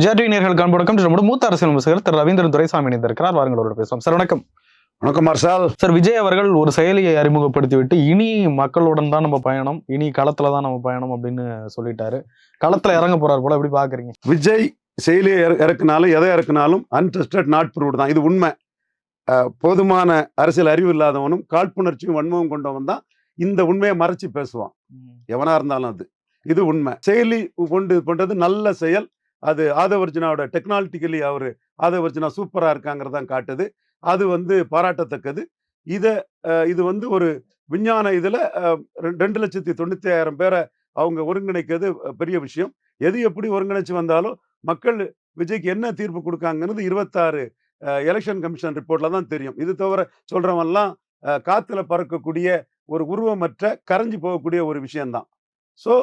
JD நேர்கள் காண்படக்கம் நம்முடைய மூத்த அரசியல் விமர்சகர் திரு ரவீந்திரன் துரைசாமி இணைந்திருக்கிறார். வாருங்களோட பேசுவோம். சார் வணக்கம். வணக்கம் மார்ஷால். சார் விஜய் அவர்கள் ஒரு செயலியை அறிமுகப்படுத்தி விட்டு இனி மக்களுடன் தான் நம்ம பயணம் இனி களத்துல தான் நம்ம பயணம் அப்படின்னு சொல்லிட்டாரு. களத்துல இறங்க போறாரு போல எப்படி பாக்குறீங்க? விஜய் செயலியை இற- இறக்குனாலும் எதை இறக்குனாலும் அன்டெஸ்டட் நாட் ப்ரூவ்டு தான். இது உண்மை. போதுமான அரசியல் அறிவு இல்லாதவனும் காழ்ப்புணர்ச்சியும் வன்மமும் கொண்டவன் தான் இந்த உண்மையை மறைச்சு பேசுவான். எவனா இருந்தாலும் அது. இது உண்மை. செயலி கொண்டு பண்றது நல்ல செயல். அது ஆதவர்ஜுனாவோட டெக்னாலஜிக்கலி அவர் ஆதவர்ஜுனா சூப்பராக இருக்காங்கிறதான் காட்டுது. அது வந்து பாராட்டத்தக்கது. இதை இது வந்து ஒரு விஞ்ஞான இதில் ரெண்டு லட்சத்தி தொண்ணூற்றி ஆயிரம் பேரை அவங்க ஒருங்கிணைக்கிறது பெரிய விஷயம். எது எப்படி ஒருங்கிணைச்சு வந்தாலும் மக்கள் விஜய்க்கு என்ன தீர்ப்பு கொடுக்காங்கிறது இருபத்தாறு எலெக்ஷன் கமிஷன் ரிப்போர்ட்டில் தான் தெரியும். இது தவிர சொல்றவன்லாம் காற்றுல பறக்கக்கூடிய ஒரு உருவமற்ற கரைஞ்சு போகக்கூடிய ஒரு விஷயம்தான் ஸோ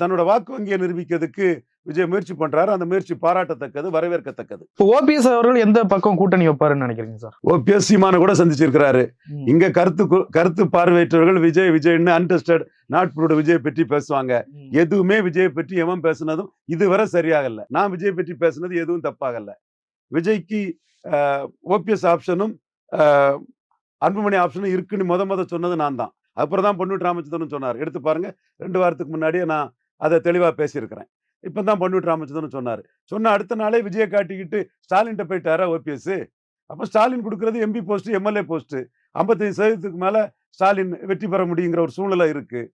தன்னோட வாக்கு வங்கியை நிரூபிக்கிறதுக்கு விஜய் முயற்சி பண்றாரு அந்த முயற்சி பாராட்டத்தக்கது வரவேற்கத்தக்கது. ஓபிஎஸ் அவர்கள் எந்த பக்கம் கூட்டணி வைப்பாருன்னு நினைக்கிறீங்க சார்? ஓபிஎஸ் சீமான கூட சந்திச்சிருக்கிறாரு. இங்க கருத்து கருத்து பார்வையற்றவர்கள் விஜய் விஜய்னு அன்டெஸ்டட் நாட் ப்ரூவ்டு விஜய் பற்றி பேசுவாங்க. எதுவுமே விஜய் பற்றி எவன் பேசுனதும் இதுவரை சரியாகல. நான் விஜய் பற்றி பேசுனது எதுவும் தப்பாகல. விஜய்க்கு ஓபிஎஸ் ஆப்ஷனும் அன்புமணி ஆப்ஷனும் இருக்குன்னு முத முத சொன்னது நான் தான். அப்புறம் தான் பொன்னுட்டு ராமச்சந்திரன் சொன்னார். எடுத்து பாருங்க. ரெண்டு வாரத்துக்கு முன்னாடியே நான் அதை தெளிவாக பேசியிருக்கிறேன். இப்போ தான் பொன்னுட்டு ராமச்சந்திரன் சொன்னார். சொன்ன அடுத்த நாளே விஜயை காட்டிக்கிட்டு ஸ்டாலின்கிட்ட போயிட்டாரா ஓபிஎஸ்? அப்போ ஸ்டாலின் கொடுக்குறது எம்பி போஸ்ட்டு எம்எல்ஏ போஸ்ட்டு ஐம்பத்தஞ்சு சதவீதத்துக்கு மேலே ஸ்டாலின் வெற்றி பெற முடியுங்கிற ஒரு சூழ்நிலை இருக்குது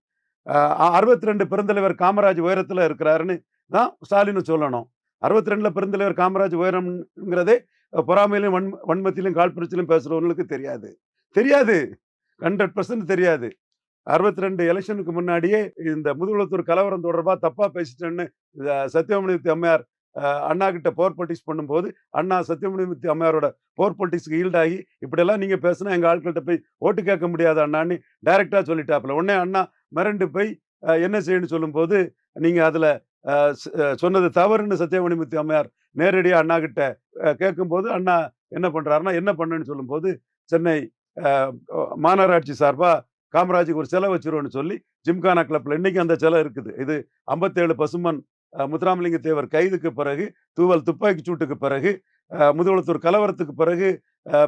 அறுபத்தி ரெண்டு பெருந்தலைவர் காமராஜ் உயரத்தில் இருக்கிறாருன்னு தான் ஸ்டாலின் சொல்லணும். அறுபத்தி ரெண்டில் பெருந்தலைவர் காமராஜ் உயரம்ங்கிறதே அஹ், பொறாமையிலும் வன் வன்மத்திலும் காழ்ப்புணர்ச்சியிலும் பேசுகிறவங்களுக்கு தெரியாது. தெரியாது. ஹண்ட்ரட் பர்சன்ட் தெரியாது. அறுபத்தி ரெண்டு எலெக்ஷனுக்கு முன்னாடியே இந்த முதுகுளத்தூர் கலவரம் தொடர்பாக தப்பாக பேசிட்டேன்னு அஹ், அம்மையார் அண்ணா கிட்ட போர் பொலிட்டிக்ஸ் பண்ணும்போது அண்ணா சத்தியமூர்த்தி அம்மையாரோட போர் பொலிட்டிக்ஸ்க்கு ஈல்டாகி இப்படியெல்லாம் நீங்கள் பேசுனா எங்கள் ஆட்கள்கிட்ட போய் ஓட்டு கேட்க முடியாது அண்ணான்னு டைரெக்டாக சொல்லிட்டாப்புல. உடனே அண்ணா மிரண்டு போய் என்ன செய்யணும்னு சொல்லும்போது நீங்கள் அதில் சொன்னது தவறுன்னு சத்தியமணிமுத்தி அம்மையார் நேரடியாக அண்ணா கிட்ட கேட்கும்போது அண்ணா என்ன பண்ணுறாருன்னா என்ன பண்ணுன்னு சொல்லும்போது சென்னை மாநகராட்சி சார்பாக காமராஜுக்கு ஒரு செலவு வச்சிருவோன்னு சொல்லி ஜிம்கானா கிளப்பில் இன்னைக்கு அந்த சிலை இருக்குது. இது ஐம்பத்தேழு பசுமன் முத்துராமலிங்க தேவர் கைதுக்கு பிறகு தூவல் துப்பாக்கி சூட்டுக்கு பிறகு முதுகுளத்தூர் கலவரத்துக்கு பிறகு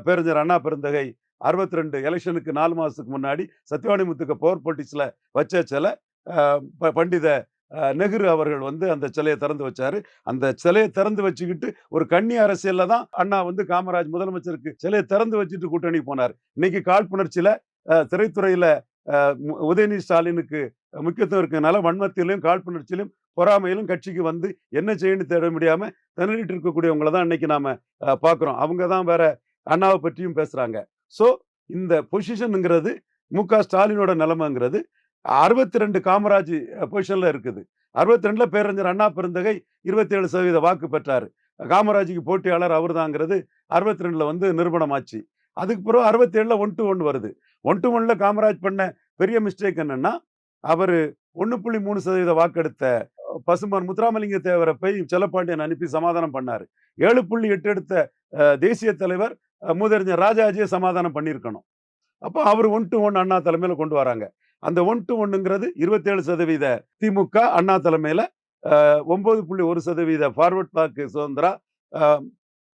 பேரஞ்சர் அண்ணா பெருந்தகை அறுபத்தி ரெண்டு எலெக்ஷனுக்கு நாலு மாதத்துக்கு முன்னாடி சத்யவாணிமுத்துக்கு பவர் போட்டிஸில் வச்ச சிலை ப- பண்டித நெஹ்ரு அவர்கள் வந்து அந்த சிலையை திறந்து வச்சாரு. அந்த சிலையை திறந்து வச்சுக்கிட்டு ஒரு கன்னி அரசியலில் தான் அண்ணா வந்து காமராஜ் முதலமைச்சருக்கு சிலையை திறந்து வச்சுட்டு கூட்டணி போனார். இன்னைக்கு காழ்ப்புணர்ச்சியில திரைத்துறையில உதயநிதி ஸ்டாலினுக்கு முக்கியத்துவம் இருக்கிறதுனால வன்மத்திலும் காழ்ப்புணர்ச்சியிலும் பொறாமையிலும் கட்சிக்கு வந்து என்ன செய்யணும்னு தேட முடியாம திணறிட்டு இருக்கக்கூடியவங்கள தான் இன்னைக்கு நாம பார்க்குறோம் அவங்க தான் வேற அண்ணாவை பற்றியும் பேசுறாங்க. ஸோ இந்த பொசிஷனுங்கிறது மு க ஸ்டாலினோட நிலைமைங்கிறது அறுபத்தி ரெண்டு காமராஜ் பொசிஷன்ல இருக்குது. அறுபத்தி ரெண்டுல பேரறிஞர் அண்ணா பெருந்தகை இருபத்தி ஏழு சதவீத வாக்கு பெற்றாரு. காமராஜுக்கு போட்டியாளர் அவர்தாங்கிறது அறுபத்தி ரெண்டுல வந்து நிரூபணமாச்சு. அதுக்கு பிறகு அறுபத்தேழில் ஒன் டு ஒன் வருது. ஒன் டு ஒன்ல காமராஜ் பண்ண பெரிய மிஸ்டேக் என்னன்னா அவர் ஒன்று புள்ளி மூணு சதவீத வாக்கெடுத்த பசுமார் முத்துராமலிங்க தேவரை போய் செல்லப்பாண்டியன் அனுப்பி சமாதானம் பண்ணார். ஏழு புள்ளி எட்டு எடுத்த தேசிய தலைவர் மூதறிஞர் ராஜாஜியை சமாதானம் பண்ணியிருக்கணும். அப்போ அவர் ஒன் டு ஒன் அண்ணா தலைமையில் கொண்டு வராங்க. அந்த ஒன் டு ஒன்னுங்கிறது இருபத்தேழு சதவீத திமுக அண்ணா தலைமையில் ஒம்பது ஒன்பது புள்ளி ஒரு சதவீத ஃபார்வர்ட் பிளாக் சுதந்திரா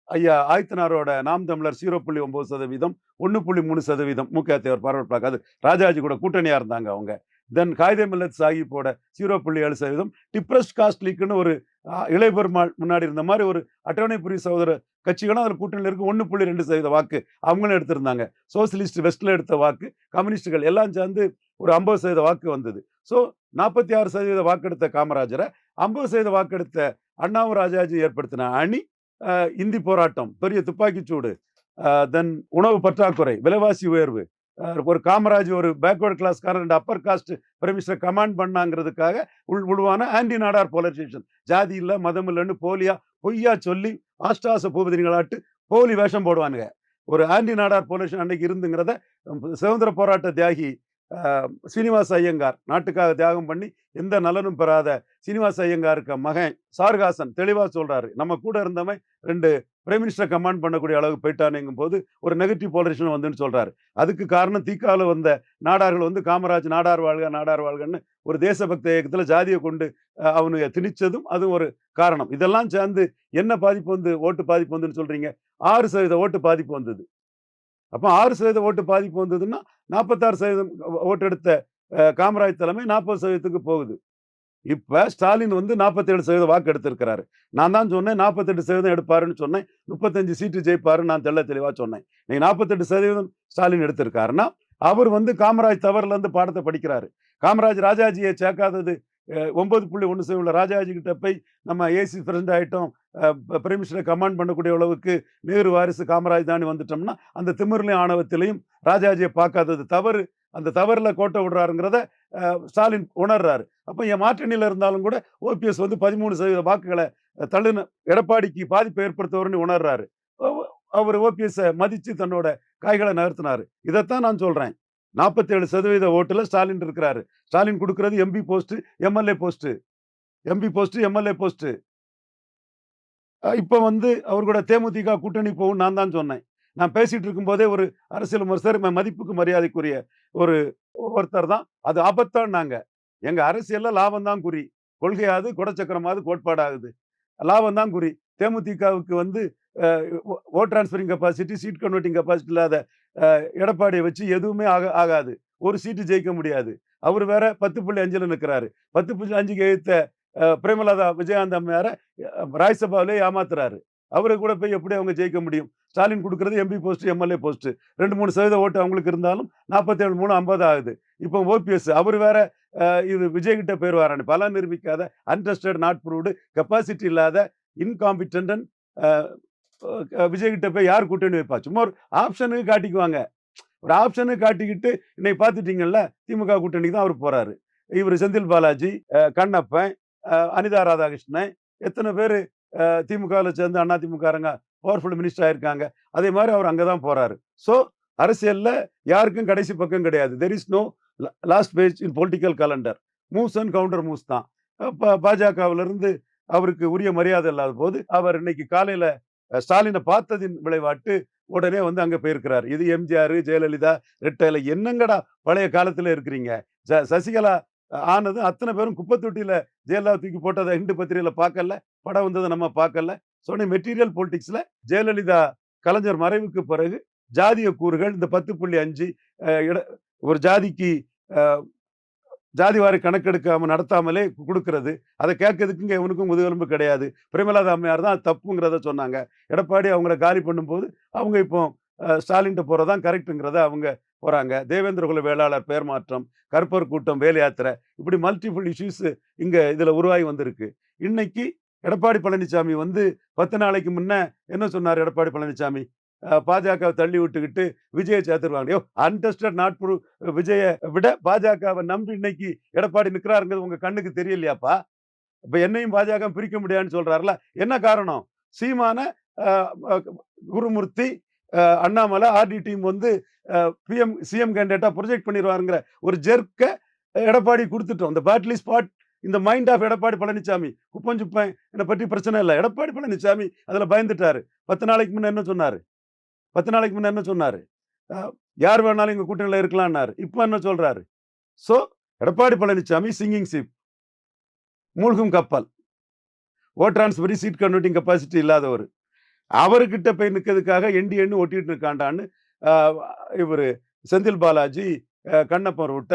ஐயா ஆயத்தனாரோட நாம் தமிழர் ஜீரோ புள்ளி ஒன்பது சதவீதம் ஒன்று புள்ளி மூணு சதவீதம் முக்கிய தேவர் ஃபார்வர்ட் பார்க்காது ராஜாஜி கூட கூட்டணியாக இருந்தாங்க அவங்க. தென் காகித மில்லத் சாஹிப்போட ஜீரோ புள்ளி ஏழு சதவீதம் டிப்ரஸ்ட் காஸ்ட் லீக்குன்னு ஒரு அஹ், இளைய பெருமாள் முன்னாடி இருந்த மாதிரி ஒரு அட்டவணைப்புரி சகோதர கட்சிகளும் அதில் கூட்டணியில் இருக்கு ஒன்று புள்ளி ரெண்டு சதவீத வாக்கு அவங்களும் எடுத்திருந்தாங்க. சோசியலிஸ்ட் வெஸ்ட்டில் எடுத்த வாக்கு கம்யூனிஸ்டுகள் எல்லாம் சேர்ந்து ஒரு ஐம்பது சதவீத வாக்கு வந்தது. ஸோ நாற்பத்தி ஆறு சதவீத வாக்கெடுத்த காமராஜரை ஐம்பது சதவீத வாக்கெடுத்த அண்ணாவும் ராஜாஜி ஏற்படுத்தின அணி இந்தி போராட்டம் பெரிய துப்பாக்கிச்சூடு தென் உணவு பற்றாக்குறை விலைவாசி உயர்வு. ஒரு காமராஜ் ஒரு பேக்வர்ட் கிளாஸ்காரர் ரெண்டு அப்பர் காஸ்ட் பிரமிஸ்டர் கமாண்ட் பண்ணாங்கிறதுக்காக உள் உழுவான ஆன்டி நாடார் போலரைசேஷன் ஜாதி இல்லை மதம் இல்லைன்னு போலியா பொய்யா சொல்லி ஆஷ்டாச பூபதினிகளாட்டு போலி வேஷம் போடுவானுங்க. ஒரு ஆன்டி நாடார் போலரைசேஷன் அன்னைக்கு இருந்துங்கிறத சுதந்திர போராட்ட தியாகி சீனிவாச ஐயங்கார் நாட்டுக்காக தியாகம் பண்ணி எந்த நலனும் பெறாத சீனிவாச ஐயங்காருக்கு மகன் சார்காசன் தெளிவாக சொல்கிறாரு நம்ம கூட இருந்தவன் ரெண்டு பிரைம் மினிஸ்டர் கமாண்ட் பண்ணக்கூடிய அளவுக்கு போயிட்டானுங்கும் போது ஒரு நெகட்டிவ் போலரேஷன் வந்துன்னு சொல்கிறாரு அதுக்கு காரணம் தீக்காவில் வந்த நாடார்கள் வந்து காமராஜ் நாடார் வாழ்க நாடார் வாழ்கன்னு ஒரு தேசபக்த இயக்கத்தில் ஜாதியை கொண்டு அஹ், அவனுங்க திணிச்சதும் அது ஒரு காரணம். இதெல்லாம் சேர்ந்து என்ன பாதிப்பு வந்து ஓட்டு பாதிப்பு வந்துன்னு சொல்கிறீங்க ஆறு சதவீத ஓட்டு பாதிப்பு வந்தது. அப்போ ஆறு சதவீத ஓட்டு பாதிப்பு வந்ததுன்னா நாற்பத்தாறு சதவீதம் ஓட்டு எடுத்த காமராஜ் தலைமை நாற்பது சதவீதத்துக்கு போகுது. இப்ப ஸ்டாலின் வந்து 47% சதவீதம் வாக்கு எடுத்திருக்கிறாரு. நான் தான் சொன்னேன் 48% சதவீதம் எடுப்பாருன்னு சொன்னேன். முப்பத்தஞ்சு சீட்டு ஜெயிப்பாருன்னு நான் தெள்ள தெளிவா சொன்னேன். நீங்க 48% சதவீதம் ஸ்டாலின் எடுத்திருக்காருன்னா அவர் வந்து காமராஜ் தவறுல இருந்து பாடத்தை படிக்கிறாரு. காமராஜ் ராஜாஜியை சேர்க்காதது ஒம்பது ஒன்பது புள்ளி ஒன்று உள்ள ராஜாஜி கிட்ட போய் நம்ம ஏசி பிரசிடண்ட் ஆகிட்டோம் பிரைம் கமாண்ட் பண்ணக்கூடிய அளவுக்கு நேரு வாரிசு காமராஜ் தாண்டி வந்துட்டோம்னா அந்த திமிர்லையும் ஆணவத்திலையும் ராஜாஜியை பார்க்காதது தவறு. அந்த தவறில் கோட்டை விடுறாருங்கிறத ஸ்டாலின் உணர்றாரு. அப்போ என் மாற்றணியில் இருந்தாலும் கூட ஓபிஎஸ் வந்து பதிமூணு சதவீத வாக்குகளை தள்ளுன எடப்பாடிக்கு பாதிப்பை ஏற்படுத்தவர்னு உணர்றாரு. அவர் ஓபிஎஸ்ஸை மதித்து தன்னோட காய்களை நகர்த்தினார். இதைத்தான் நான் சொல்கிறேன் 47% சதவீத ஓட்டில் ஸ்டாலின் இருக்கிறாரு. ஸ்டாலின் கொடுக்கறது MP post MLA post MP post MLA post இப்போ வந்து அவர் கூட தேமுதிக கூட்டணி போகும் நான் தான் சொன்னேன். நான் பேசிகிட்டு இருக்கும்போதே ஒரு அரசியல் விமர்சகர் மதிப்புக்கு மரியாதைக்குரிய ஒரு ஒருத்தர் தான். அது ஆபத்தான்னாங்க. எங்கள் அரசியலில் லாபம் தான் குறி. கொள்கையாவது குடச்சக்கரமாவது கோட்பாடாகுது. லாபம் தான் குறி. தேமுதிகவுக்கு வந்து vote transferring capacity seat converting capacity இல்லாத எடப்பாடியை வச்சு எதுவுமே ஆக ஆகாது. ஒரு சீட்டு ஜெயிக்க முடியாது. அவர் வேற பத்து புள்ளி அஞ்சில் நிற்கிறாரு பத்து புள்ளி அஞ்சுக்கு எழுத்த பிரேமலதா விஜயகாந்த் அம்மையார அஹ், ராஜ்சபாவிலே ஏமாத்துறாரு. அவரை கூட போய் எப்படி அவங்க ஜெயிக்க முடியும். ஸ்டாலின் கொடுக்குறது எம்பி போஸ்ட்டு எம்எல்ஏ போஸ்ட்டு ரெண்டு மூணு சதவீத ஓட்டு அவங்களுக்கு இருந்தாலும் நாற்பத்தேழு மூணு ஐம்பது ஆகுது. இப்போ ஓபிஎஸ் அவர் வேற இது விஜய்கிட்ட பேர் வரானு பல நிரூபிக்காத அன்டெஸ்டட் நாட் ப்ரூவ்டு கெப்பாசிட்டி இல்லாத இன்காம்பிட்டன்ட் விஜய் கிட்ட போய் யார் கூட்டணி வைப்பா சும்மா ஒரு ஆப்ஷனுக்கு காட்டிக்குவாங்க. ஒரு ஆப்ஷனுக்கு காட்டிக்கிட்டு இன்னைக்கு பார்த்துட்டீங்கல்ல திமுக கூட்டணிக்கு தான் அவர் போறாரு. இவர் செந்தில் பாலாஜி கண்ணப்பன் அனிதா ராதாகிருஷ்ணன் எத்தனை பேர் திமுகவில் சேர்ந்து அண்ணா திமுகரங்க பவர்ஃபுல் மினிஸ்டர் ஆயிருக்காங்க. அதே மாதிரி அவர் அங்கே தான் போறாரு. ஸோ அரசியலில் யாருக்கும் கடைசி பக்கம் கிடையாது. There is no last page in political calendar moves and counter moves தான். இப்போ பாஜகவுல இருந்து அவருக்கு உரிய மரியாதை இல்லாத போது அவர் இன்னைக்கு காலையில ஸ்டாலினை பார்த்ததின் விளைவாட்டு உடனே வந்து அங்கே போயிருக்கிறார். இது எம்ஜிஆர் ஜெயலலிதா ரெட்டையில என்னங்கடா பழைய காலத்தில் இருக்கிறீங்க? ச- சசிகலா ஆனது அத்தனை பேரும் குப்பத்தொட்டியில் ஜெயலலிதா தூக்கி போட்டதை ஹிண்டு பத்திரிகையில் பார்க்கல படம் வந்ததை நம்ம பார்க்கல. சொன்ன மெட்டீரியல் பொலிட்டிக்ஸில் ஜெயலலிதா கலைஞர் மறைவுக்கு பிறகு ஜாதிய கூறுகள் இந்த பத்து புள்ளி அஞ்சு இட- ஒரு ஜாதிக்கு ஜாதிவாரி ஜாதி வாரி கணக்கெடுக்காம நடத்தாமலே கொடுக்கறது. அதை கேட்கறதுக்குங்க இவனுக்கும் முதுகெலும்பு கிடையாது. பிரேமலாத அம்மையார் தான் தப்புங்கிறத சொன்னாங்க. எடப்பாடி அவங்கள காலி பண்ணும்போது அவங்க இப்போ அஹ், போகிறதான் போறதான் கரெக்ட்டுங்கிறத அவங்க போகிறாங்க தேவேந்திர குல வேளாளர் பெயர் மாற்றம் கருப்பர் கூட்டம் வேலையாத்திரை இப்படி மல்டிபிள் இஷ்யூஸ் இங்கே இதில் உருவாகி வந்திருக்கு. இன்னைக்கு எடப்பாடி பழனிசாமி வந்து பத்து நாளைக்கு முன்னே என்ன சொன்னார் எடப்பாடி பழனிசாமி பாஜகவை தள்ளி விட்டுக்கிட்டு விஜயை சேர்த்துருவாங்க. யோ அன்டெஸ்டட் நாட் விஜயை விட பாஜகவை நம்பி இன்னைக்கு எடப்பாடி நிற்கிறாருங்கிறது உங்கள் கண்ணுக்கு தெரியலையாப்பா? இப்போ என்னையும் பாஜக பிரிக்க முடியாதுன்னு சொல்கிறாருல என்ன காரணம்? சீமான குருமூர்த்தி அண்ணாமலை ஆர்டி டீம் வந்து பிஎம் சிஎம் கேண்டிடேட்டாக ப்ரொஜெக்ட் பண்ணிடுவாருங்கிற ஒரு ஜெர்க்க எடப்பாடி கொடுத்துட்டோம். இந்த பேட்லி ஸ்பாட் இந்த மைண்ட் ஆஃப் எடப்பாடி பழனிசாமி குப்பம் சுப்பேன் என்னை பற்றி பிரச்சனை இல்லை. எடப்பாடி பழனிசாமி அதில் பயந்துட்டாரு. பத்து நாளைக்கு முன்னே என்ன சொன்னார்? பத்து நாளைக்கு முன்ன என்ன சொன்னாரு? யார் வேணாலும் எங்க கூட்டணியில் இருக்கலாம்னாரு. இப்போ என்ன சொல்றாரு? So Edappadi Palaniswami sinking ship மூழ்கும் கப்பல். ஓ டிரான்ஸ்பரி சீட் கன்வெர்ட்டிங் கெப்பாசிட்டி இல்லாதவர். அவர்கிட்ட போய் நிற்கிறதுக்காக எண்டி எண்ணு ஒட்டிட்டு இருக்காண்டான்னு இவர் செந்தில் பாலாஜி கண்ணப்பன் விட்ட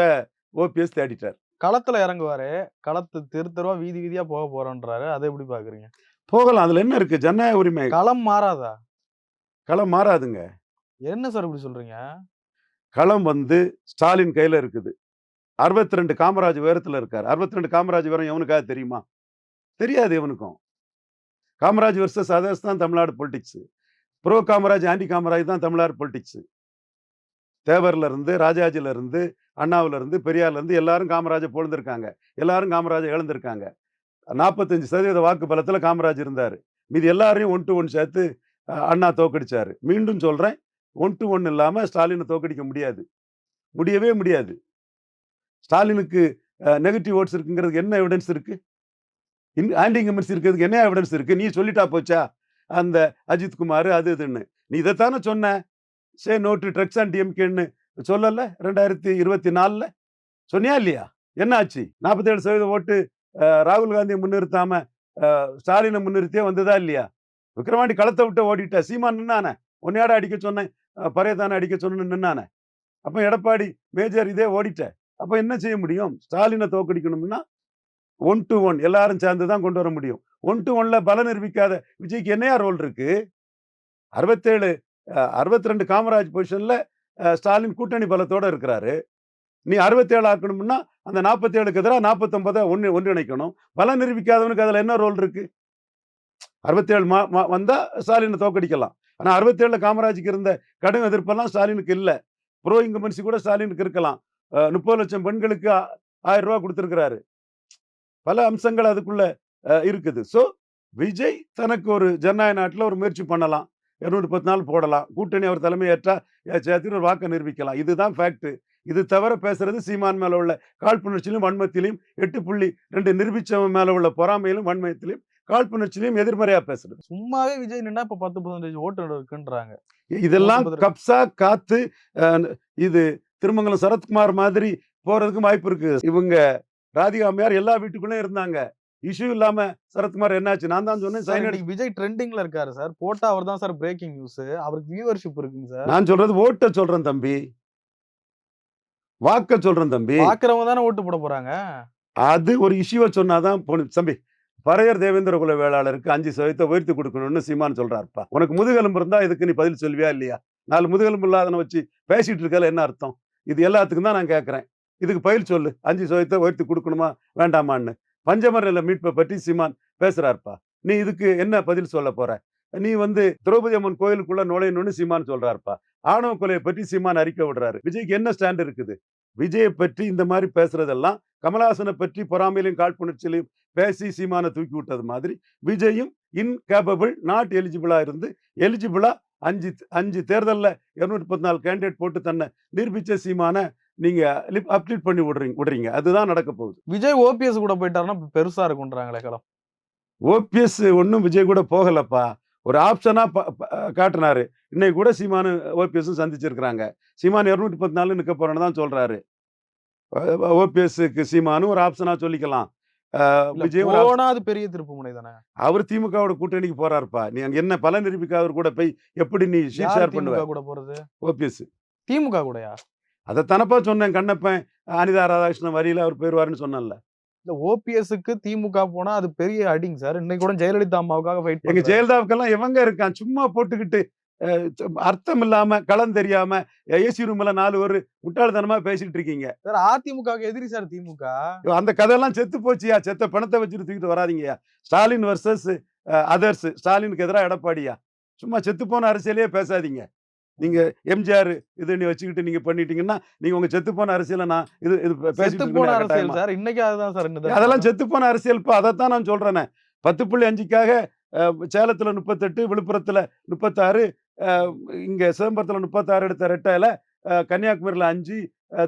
ஓபிஎஸ் தேடிட்டார். களத்துல இறங்குவாரு. களத்து தெரு தெருவா வீதி வீதியா போக போறோன்றாரு. அதை எப்படி பாக்குறீங்க? போகலாம். அதுல என்ன இருக்கு? ஜனநாயக உரிமை. களம் மாறாதா? களம் மாறாதுங்க. என்ன சார் இப்படி சொல்றீங்க? களம் வந்து ஸ்டாலின் கையில இருக்குது. அறுபத்தி ரெண்டு காமராஜ் உயரத்துல இருக்கார். அறுபத்தி ரெண்டு காமராஜ் உயரம் எவனுக்காக தெரியுமா? தெரியாது எவனுக்கும். காமராஜ் வர்சஸ் அதர்ஸ் தான் Tamil Nadu politics bro Kamaraj anti Kamaraj தான் தமிழ்நாடு பொலிட்டிக்ஸ் தேவர்ல இருந்து ராஜாஜில இருந்து அண்ணாவுல இருந்து பெரியார்ல இருந்து எல்லாரும் காமராஜை பொழுந்திருக்காங்க எல்லாரும் காமராஜை இழந்திருக்காங்க. நாற்பத்தஞ்சு சதவீத வாக்கு பலத்துல காமராஜ் இருந்தாரு. மீதி எல்லாரையும் ஒன் டு ஒன் சேர்த்து அண்ணா தோக்கடிச்சார். மீண்டும் சொல்றேன் ஒன் டு ஒன் இல்லாம ஸ்டாலினை தோக்கடிக்க முடியாது. முடியவே முடியாது. ஸ்டாலினுக்கு நெகட்டிவ் ஓட்ஸ் இருக்குங்கிறதுக்கு என்ன எவிடன்ஸ் இருக்கு? ஆன்டி இன்கமெண்ட்ஸ் இருக்கிறதுக்கு என்ன எவிடன்ஸ் இருக்கு? நீ சொல்லிட்டா போச்சா? அந்த அஜித் குமார் அது இதுன்னு. நீ இதைத்தானே சொன்ன? Say no to drugs and டிஎம்கேன்னு சொல்லலை ரெண்டாயிரத்தி இருபத்தி நாலில்? சொன்னியா இல்லையா? என்ன ஆச்சு? நாற்பத்தேழு சதவீதம் ஓட்டு ராகுல் காந்தியை முன்னிறுத்தாம ஸ்டாலினை முன்னிறுத்தியே வந்ததா இல்லையா? விக்ரவாண்டி களத்தை விட்டு ஓடிட்ட சீமான் நின்னானே? உன்னையாட அடிக்க சொன்னேன். அஹ், பரையத்தானே அடிக்க சொன்னேன்னு நின்னானே? அப்போ எடப்பாடி மேஜர் இதே ஓடிட்ட. அப்ப என்ன செய்ய முடியும்? ஸ்டாலினை தோக்கடிக்கணும்னா ஒன் டு ஒன் எல்லாரும் சேர்ந்து தான் கொண்டு வர முடியும். ஒன் டு ஒன்ல பல நிரூபிக்காத விஜய்க்கு என்னையா ரோல் இருக்கு? அறுபத்தேழு அறுபத்தி ரெண்டு காமராஜ் பொசிஷன்ல ஸ்டாலின் கூட்டணி பலத்தோட இருக்கிறாரு. நீ அறுபத்தேழு ஆக்கணும்னா அந்த நாற்பத்தேழுக்கு எதிராக நாற்பத்தொன்பதை ஒன்று ஒன்றிணைக்கணும். பலம் நிரூபிக்காதவனுக்கு அதில் என்ன ரோல் இருக்கு? அறுபத்தேழு மா மா- வந்தா ஸ்டாலினை தோக்கடிக்கலாம் ஆனா அறுபத்தேழுல காமராஜுக்கு இருந்த கடும் எதிர்ப்பெல்லாம் ஸ்டாலினுக்கு இல்லை. ப்ரோ இங்கமன்சி கூட ஸ்டாலினுக்கு இருக்கலாம். முப்பது லட்சம் பெண்களுக்கு ஆயிரம் ரூபா கொடுத்துருக்கிறாரு. பல அம்சங்கள் அதுக்குள்ள அஹ், இருக்குது. ஸோ விஜய் தனக்கு ஒரு ஜனநாயக நாட்டில் ஒரு முயற்சி பண்ணலாம். இரநூறு பத்து நாள் போடலாம். கூட்டணி அவர் தலைமையேற்றா சேர்த்து ஒரு வாக்கை நிரூபிக்கலாம். இதுதான் ஃபேக்ட் இது தவிர பேசுறது சீமான் மேல உள்ள காழ்ப்புணர்ச்சியிலும் வன்மத்திலையும் எட்டு புள்ளி ரெண்டு நிரூபிச்சவன் மேல உள்ள பொறாமையிலும் வன்மயத்திலையும் காழ்ப்புணர்ச்சியிலையும் எதிர்மறையா பேசுறது. சும்மாவே விஜய் நின்னா இப்ப பத்து பர்சன்டேஜ் ஓட்டு இருக்குன்றாங்க. இதெல்லாம் கப்சா காத்து இது திருமங்கலம் சரத்குமார் மாதிரி போறதுக்கும் வாய்ப்பு இருக்கு. இவங்க ராதிகா அம்மையார் எல்லா வீட்டுக்குள்ளேயும் இருந்தாங்க. இஷ்யூ இல்லாம சரத்குமார் என்னாச்சு? நான் தான் சொன்னேன் சார், சைன் இன்னைக்கு விஜய் ட்ரெண்டிங்ல இருக்காரு சார். போட்டா அவர் தான் சார் பிரேக்கிங் நியூஸ் அவருக்கு வியூவர்ஷிப் இருக்குங்க சார். நான் சொல்றது ஓட்ட சொல்றேன் தம்பி. வாக்க சொல்றேன் தம்பி. பாக்குறவங்க தானே ஓட்டு போட போறாங்க. அது ஒரு இஷ்யூவை சொன்னாதான் போன தம்பி. பறையர் தேவேந்திர குல வேளாளருக்கு அஞ்சு சதவீதத்தை உயர்த்தி கொடுக்கணும்னு சீமான் சொல்றாருப்பா. உனக்கு முதுகெலும்பு இருந்தா இதுக்கு நீ பதில் சொல்வியா இல்லையா? நாலு முதுகெலும்பு இல்லாதன வச்சு பேசிட்டு இருக்கல என்ன அர்த்தம்? இது எல்லாத்துக்கும் தான் நான் கேட்கறேன் இதுக்கு பதில் சொல்லு. அஞ்சு சதவீதத்தை உயர்த்தி கொடுக்கணுமா? வேண்டாமான்னு. பஞ்சமரில மீட்பை பற்றி சீமான் பேசுறாருப்பா. நீ இதுக்கு என்ன பதில் சொல்ல போற? நீ வந்து திரௌபதி அம்மன் கோயிலுக்குள்ள நுழையணும்னு சீமான் சொல்றாருப்பா. ஆணவ கொலையை பற்றி சீமான் அறிக்கை விடுறாரு. விஜய்க்கு என்ன ஸ்டாண்ட் இருக்குது? விஜயை பற்றி இந்த மாதிரி பேசுறதெல்லாம் கமலஹாசனை பற்றி பொறாமையிலையும் காழ்ப்புணர்ச்சியிலையும் பேசி சீமானை தூக்கி விட்டது மாதிரி விஜயும் இன்கேபபிள் நாட் எலிஜிபிளா இருந்து எலிஜிபிளா அஞ்சு அஞ்சு தேர்தல்ல இருநூற்றி பத்து நாலு கேண்டிடேட் போட்டு தன்னை நிரூபிச்ச சீமான நீங்க அப்டேட் பண்ணி விடுறீங்க விடுறீங்க. அதுதான் நடக்க போகுது. விஜய் ஓபிஎஸ் கூட போயிட்டாருன்னா பெருசா இருக்குன்றாங்களே களம் ஓபிஎஸ் ஒன்றும் விஜய் கூட போகலப்பா. ஒரு ஆப்ஷனா ப- ப- காட்டினாரு. இன்னைக்கு கூட சீமானு ஓபிஎஸ் சந்திச்சிருக்கிறாங்க. சீமான் இருநூற்றி பத்து நாள் நிற்க போறேன்னு தான் சொல்றாரு. ஓபிஎஸ்க்கு சீமானு ஒரு ஆப்ஷனா சொல்லிக்கலாம். விஜய் போனா அது பெரிய திருப்பு முனை தானே? அவர் திமுகவோட கூட்டணிக்கு போறாருப்பா. நீ அங்க என்ன பல நிரூபிக்காதவர் கூட போய் எப்படி நீ ஷேர் பண்ணுவ? கூட போறது? ஓபிஎஸ். திமுக கூடயா? அதை தனப்பா சொன்னேன் கண்ணப்பன். அனிதா ராதாகிருஷ்ணன் வரியில அவர் போயிருவாருன்னு சொன்னேன்ல. இல்ல ஓபிஎஸ்க்கு திமுக போனா அது பெரிய அடிங்க சார். இன்னைக்கு கூட ஜெயலலிதா அம்மாவுக்காக ஃபைட் எங்க ஜெயலலிதாவுக்கெல்லாம் எவங்க இருக்கான். சும்மா போட்டுக்கிட்டு அர்த்தம் இல்லாம களம் தெரியாம ஏசி ரூம்ல நாலு ஒரு முட்டாள்தனமா பேசிட்டு இருக்கீங்க. சார் அதிமுக எதிரி சார் திமுக. அந்த கதையெல்லாம் செத்து போச்சியா? செத்த பணத்தை வச்சுட்டு தூக்கிட்டு வராதீங்கயா? ஸ்டாலின் வர்சஸ் அதர்ஸ் ஸ்டாலினுக்கு எதிராக எடப்பாடியா? சும்மா செத்து போன அரசியலே பேசாதீங்க. நீங்க எம்ஜிஆர் இது நீ வச்சுக்கிட்டு நீங்க பண்ணிட்டீங்கன்னா நீங்க உங்க செத்து போன அரசியலை நான் இது இது பேசிட்டு செத்து போன அரசியல். சார் இன்னைக்கு அதுதான் சார் அதெல்லாம் செத்து போன அரசியல்ப்பா அதைத்தான் நான் சொல்றேனே. பத்து புள்ளி அஞ்சுக்காக சேலத்துல முப்பத்தெட்டு விழுப்புரத்துல முப்பத்தாறு இங்கே சிதம்பரத்தில் முப்பத்தாறு எடுத்த ரெட்டையில் கன்னியாகுமரியில் அஞ்சு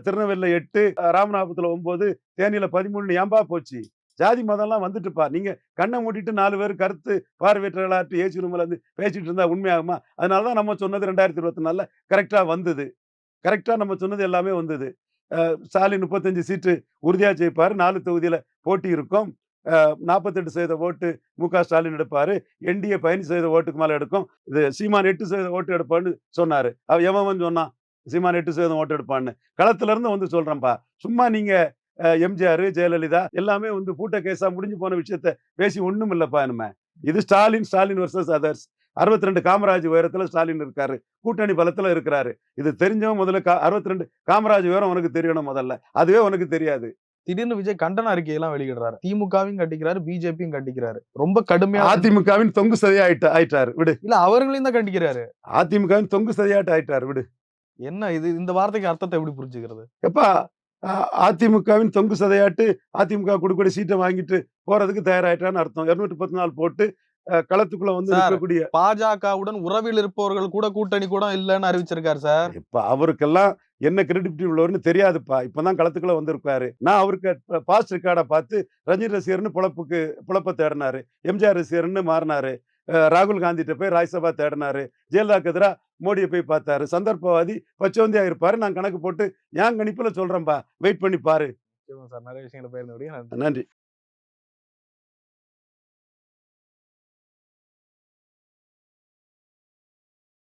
திருநெல்வேலியில் எட்டு ராமநாதபுரத்தில் ஒம்பது தேனியில் பதிமூணு ஏம்பா போச்சு. ஜாதி மதம்லாம் வந்துட்டுப்பா. நீங்கள் கண்ணை மூடிட்டு நாலு பேர் கருத்து பார்வையற்றலாட்டு ஏசி ரூமில் இருந்து இருந்தால் இருந்தா உண்மையாகுமா? அதனாலதான் நம்ம சொன்னது ரெண்டாயிரத்தி இருபத்தி நாலில் கரெக்டாக வந்தது. கரெக்டாக நம்ம சொன்னது எல்லாமே வந்தது. ஸ்டாலின் முப்பத்தஞ்சு சீட்டு உறுதியாக ஜெயிப்பார். நாலு தொகுதியில் போட்டி இருக்கும். நாற்பத்தெட்டு சதவீத ஓட்டு மு. க. ஸ்டாலின் எடுப்பார். என்டிஏ பதினஞ்சு சதவீத ஓட்டுக்கு மேலே எடுக்கும். இது சீமான் எட்டு சதவீத ஓட்டு எடுப்பான்னு சொன்னார். அவ எவன் சொன்னான் சீமான் எட்டு சதவீதம் ஓட்டு எடுப்பான்னு. களத்துலேருந்து வந்து சொல்கிறேன்ப்பா சும்மா நீங்கள் எம்ஜிஆர் ஜெயலலிதா எல்லாமே வந்து பூட்ட கேஸாக முடிஞ்சு போன விஷயத்த பேசி ஒன்றும் இல்லைப்பா நம்ம. இது ஸ்டாலின் ஸ்டாலின் வர்சஸ் அதர்ஸ் அறுபத்தி ரெண்டு காமராஜ் உயரத்தில் ஸ்டாலின் இருக்காரு. கூட்டணி பலத்தில் இருக்கிறாரு. இது தெரிஞ்சவன் முதல்ல அறுபத்தி ரெண்டு காமராஜ் உயரம் உனக்கு தெரியணும் முதல்ல. அதுவே உனக்கு தெரியாது. திடீர்னு விஜய் கண்டன அறிக்கையெல்லாம் வெளியிடுறாரு. திமுகவையும் கண்டிக்கிறாரு பிஜேபியும் கண்டிக்கிறாரு. ரொம்ப கடுமையா அதிமுகவின் தொங்கு சதையா ஆயிட்ட ஆயிட்டாரு. விடு. இல்ல அவர்களையும் தான் கண்டிக்கிறாரு. அதிமுகவின் தொங்கு சதையாட்டு ஆயிட்டாரு. விடு. என்ன இது? இந்த வார்த்தைக்கு அர்த்தத்தை எப்படி புரிஞ்சுக்கிறது? எப்பா அதிமுகவின் தொங்கு சதையாட்டு அதிமுக கொடுக்கக்கூடிய சீட்டை வாங்கிட்டு போறதுக்கு தயாராயிட்டான்னு அர்த்தம். இருநூற்றி பத்து நாள் போட்டு களத்துக்குள்ள வந்து. இருக்கக்கூடிய பாஜகவுடன் உறவில் இருப்பவர்கள் கூட கூட்டணி கூட இல்லைன்னு அறிவிச்சிருக்காரு சார். இப்ப அவருக்கெல்லாம் என்ன கிரெடிபிலிட்டி உள்ளவர்னு தெரியாதுப்பா. இப்பதான் களத்துக்குள்ள வந்திருக்காரு. நான் அவருக்கு பாஸ்ட் ரெக்கார்டை பார்த்து ரஞ்சித் ரசிகர்னு பொழப்புக்கு பொழப்ப தேடினாரு. எம்ஜிஆர் ரசிகர்னு மாறினாரு. ராகுல் காந்திட்ட போய் ராஜ்சபா தேடினாரு. ஜெயலலிதாக்கு எதிராக மோடியை போய் பார்த்தாரு. சந்தர்ப்பவாதி பச்சோந்தியா இருப்பாரு. நான் கணக்கு போட்டு என் கணிப்புல சொல்றேன்பா. வெயிட் பண்ணி பாரு. சார். நிறைய விஷயங்களை பயிர்ந்து நன்றி.